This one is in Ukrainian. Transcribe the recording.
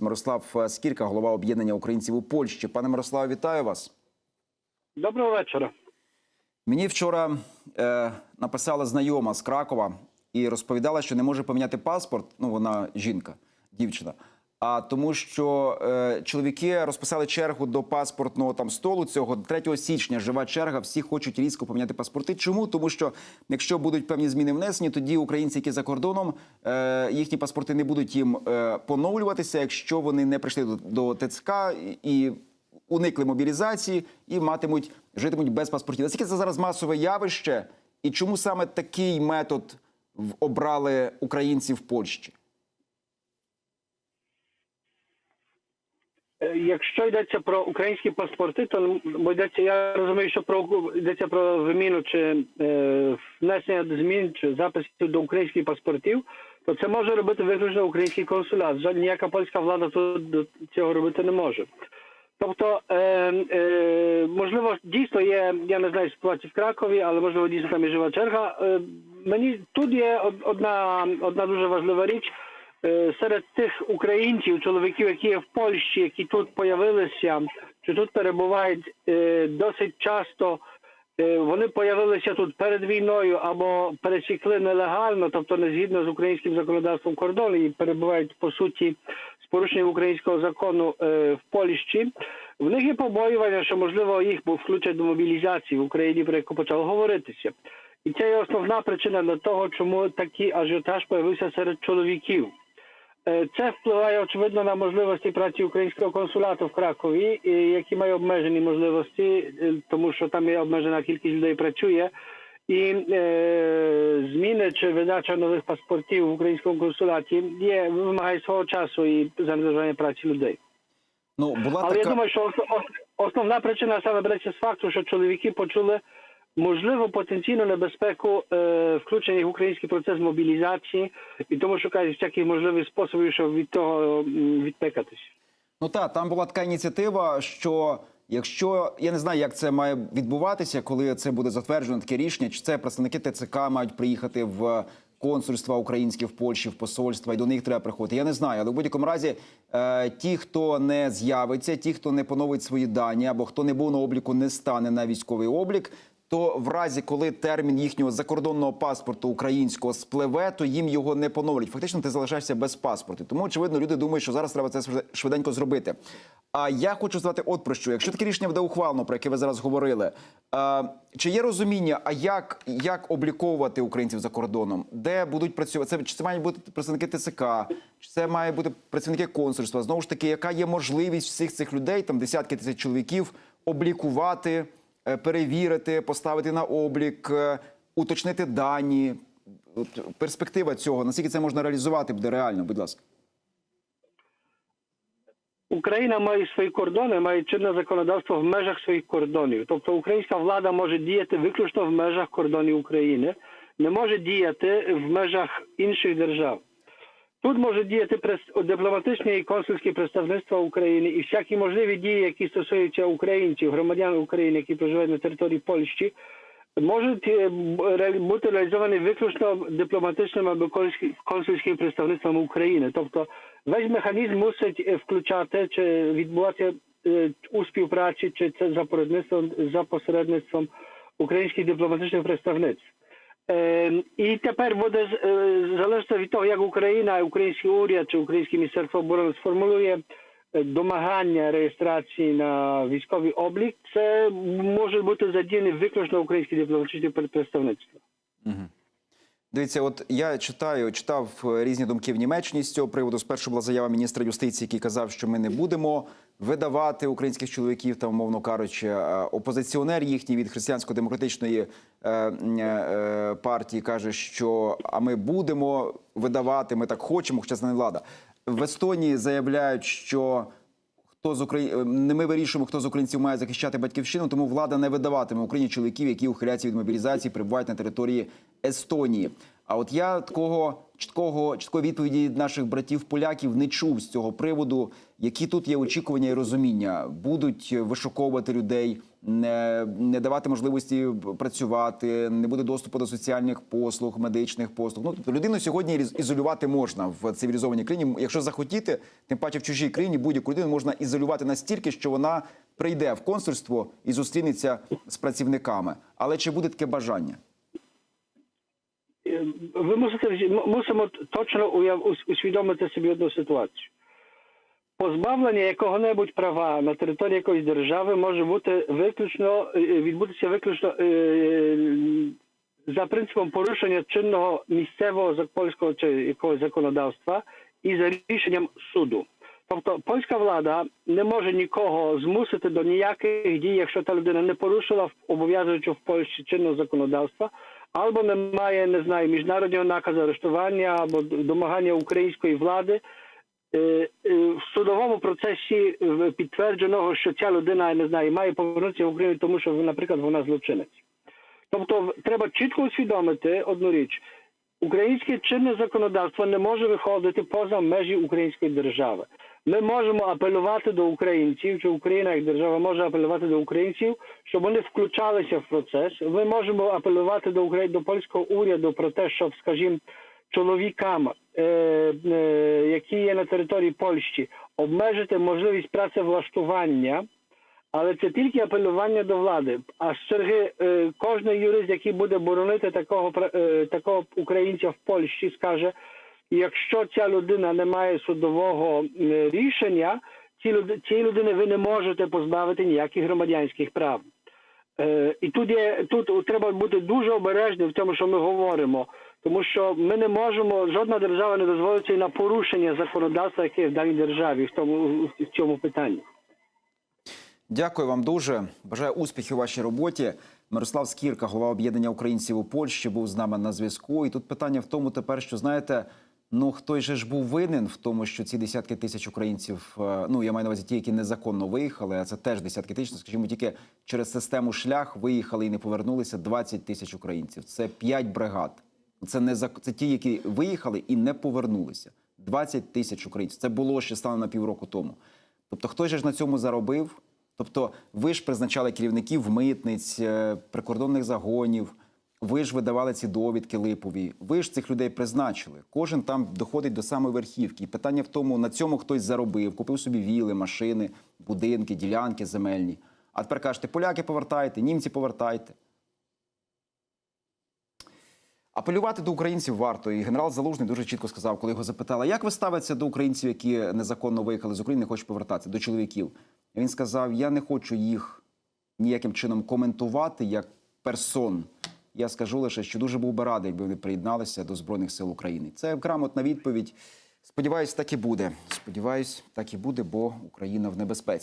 Мирослав Скірка, голова об'єднання українців у Польщі. Пане Мирославе, вітаю вас. Доброго вечора. Мені вчора е, написала знайома з Кракова і розповідала, що не може поміняти паспорт. Ну, вона жінка, дівчина. А тому, що е, чоловіки розписали чергу до паспортного там столу цього 3 січня. Жива черга. Всі хочуть різко поміняти паспорти. Чому? Тому що якщо будуть певні зміни внесені, тоді українці, які за кордоном, е, їхні паспорти не будуть їм е, поновлюватися, якщо вони не прийшли до, до ТЦК і уникли мобілізації і матимуть житимуть без паспортів. Наскільки це зараз масове явище, і чому саме такий метод обрали українці в Польщі? Якщо йдеться про українські паспорти, то бо йдеться, я розумію, що про йдеться про виміну чи е, внесення змін чи записів до українських паспортів, то це може робити виключно український консулят. Жодна ніяка польська влада тут до цього робити не може. Тобто, е, е, можливо, дійсно є, я не знаю ситуації в Кракові, але можливо дійсно там є жива черга. Е, мені тут є одна, одна дуже важлива річ. Е, серед тих українців, чоловіків, які є в Польщі, які тут появилися, чи тут перебувають е, досить часто. е, Вони появилися тут перед війною або пересікли нелегально, тобто не згідно з українським законодавством кордону і перебувають по суті з порушенням українського закону в Польщі. В них є побоювання, що можливо їх включать до мобілізації в Україні, про яку почало говоритися. І це є основна причина для того, чому такий ажіотаж появився серед чоловіків. Е, Це впливає очевидно на можливості праці українського консулату в Кракові, які має обмежені можливості, е, тому що там є обмежена кількість людей працює. І е, зміни чи видача нових паспортів в українському консулаті є вимагає свого часу і заангажування праці людей. Ну була Але така я думаю, що ос- ос- основна причина саме береться з факту, що чоловіки почули можливо потенційну небезпеку е, включення в український процес мобілізації, і тому шукають всяких можливих способів, щоб від того відпекатись. ну та там була така ініціатива, що якщо я не знаю, як це має відбуватися, коли це буде затверджено таке рішення, чи це представники ТЦК мають приїхати в консульства українські в Польщі, в посольства, і до них треба приходити. Я не знаю, але в будь-якому разі е, ті, хто не з'явиться, ті, хто не поновить свої дані, або хто не був на обліку, не стане на військовий облік. То в разі, коли термін їхнього закордонного паспорту українського спливе, то їм його не поновлять. Фактично, ти залишаєшся без паспорту. Тому очевидно, люди думають, що зараз треба це швиденько зробити. А я хочу сказати, от про що, якщо таке рішення буде ухвалено, про яке ви зараз говорили, е, чи є розуміння, а як, як обліковувати українців за кордоном, де будуть працювати? Це чи це мають бути представники ТСК, чи це мають бути працівники консульства? Знову ж таки, яка є можливість всіх цих людей, там десятки тисяч чоловіків, облікувати? Е, перевірити, поставити на облік, е, уточнити дані. Перспектива цього, наскільки це можна реалізувати буде реально, будь ласка. Україна має свої кордони, має чинне законодавство в межах своїх кордонів. Тобто українська влада може діяти виключно в межах кордонів України, не може діяти в межах інших держав. Тут може діяти дипломатичні і консульські представництва України і всякі можливі дії, які стосуються українців, громадян України, які проживають на території Польщі, можуть е, бути реалізовані виключно дипломатичним або консульським- представництвом України. Тобто весь механізм мусить е, включати чи відбуватися е, у співпраці, чи це за за посередництвом українських дипломатичних представництв. Е, і тепер буде е, залежно від того, як Україна, український уряд чи українське міністерство оборони сформулює е, домагання реєстрації на військовий облік, це може бути задіяне виключно українські дипломатичні представництва. Дивіться, от я читаю, читав е, різні думки в Німеччині з цього приводу. Спершу була заява міністра юстиції, який казав, що ми не будемо видавати українських чоловіків, там, умовно кажучи, е, опозиціонер їхній від християнсько-демократичної е, е, партії каже, що а ми будемо видавати, ми так хочемо, хоча це не влада. В Естонії заявляють, що хто з Украї... не ми вирішуємо, хто з українців має захищати батьківщину, тому влада не видаватиме Україні чоловіків, які ухиляються від мобілізації, перебувають на території Естонії. А от я такого чіткого чіткої відповіді від наших братів-поляків не чув з цього приводу, які тут є очікування і розуміння. Будуть вишуковувати людей, не, не давати можливості працювати, не буде доступу до соціальних послуг, медичних послуг. Ну тобто людину сьогодні із- ізолювати можна в цивілізованій країні. Якщо захотіти, тим паче в чужій країні будь-яку людину можна ізолювати настільки, що вона прийде в консульство і зустрінеться з працівниками. Але чи буде таке бажання? Е, Ви мусите мусимо точно уяв- усвідомити собі одну ситуацію. Позбавлення якого-небудь права на території якоїсь держави може бути виключно е, відбутися виключно е, за принципом порушення чинного місцевого польського чи якогось законодавства і за рішенням суду. Тобто польська влада не може нікого змусити до ніяких дій, якщо та людина не порушила обов'язуючи в Польщі чинного законодавства, або не має, не знаю, міжнародного наказу арештування або домагання української влади. Е, е, В судовому процесі е, підтвердженого, що ця людина не знаю, має повернутися в Україну, тому що, наприклад, вона злочинець. Тобто, треба чітко усвідомити одну річ: українське чинне законодавство не може виходити поза межі української держави. Ми можемо апелювати до українців, чи Україна як держава може апелювати до українців, щоб вони включалися в процес. Ми можемо апелювати до Украї- до польського уряду про те, щоб, скажімо, чоловікам, е, е, які є на території Польщі, обмежити можливість працевлаштування. Але це тільки апелювання до влади. А з черги е, кожний юрист, який буде боронити такого е, такого українця в Польщі, скаже: якщо ця людина не має судового е, рішення, цієї людини ви не можете позбавити ніяких громадянських прав. Е, і тут є тут треба бути дуже обережним в тому, що ми говоримо, тому що ми не можемо, жодна держава не дозволить і на порушення законодавства, яке в даній державі в тому в цьому питанні. Дякую вам дуже. Бажаю успіхів у вашій роботі. Мирослав Скірка, голова об'єднання українців у Польщі, був з нами на зв'язку. І тут питання в тому тепер, що знаєте, ну хтось же ж був винен в тому, що ці десятки тисяч українців, е, ну я маю на увазі ті, які незаконно виїхали, а це теж десятки тисяч. Скажімо, тільки через систему шлях виїхали і не повернулися 20 тисяч українців. Це 5 бригад. Це не зак- це ті, які виїхали і не повернулися. 20 тисяч українців. Це було ще стане на півроку тому. Тобто, хтось же ж на цьому заробив. Тобто, ви ж призначали керівників митниць, е, прикордонних загонів. Ви ж видавали ці довідки липові. Ви ж цих людей призначили. Кожен там доходить до самої верхівки. І питання в тому, на цьому хтось заробив, купив собі віли, машини, будинки, ділянки земельні. А тепер кажете, поляки повертайте, німці повертайте. Апелювати до українців варто. І генерал Залужний дуже чітко сказав, коли його запитали, як ви ставитеся до українців, які незаконно виїхали з України, не хочуть повертатися, до чоловіків. І він сказав: Я не хочу їх ніяким чином коментувати як персон. Я скажу лише, що дуже був би радий, якби вони приєдналися до Збройних сил України. Це грамотна відповідь. Сподіваюсь, так і буде. Сподіваюсь, так і буде, бо Україна в небезпеці.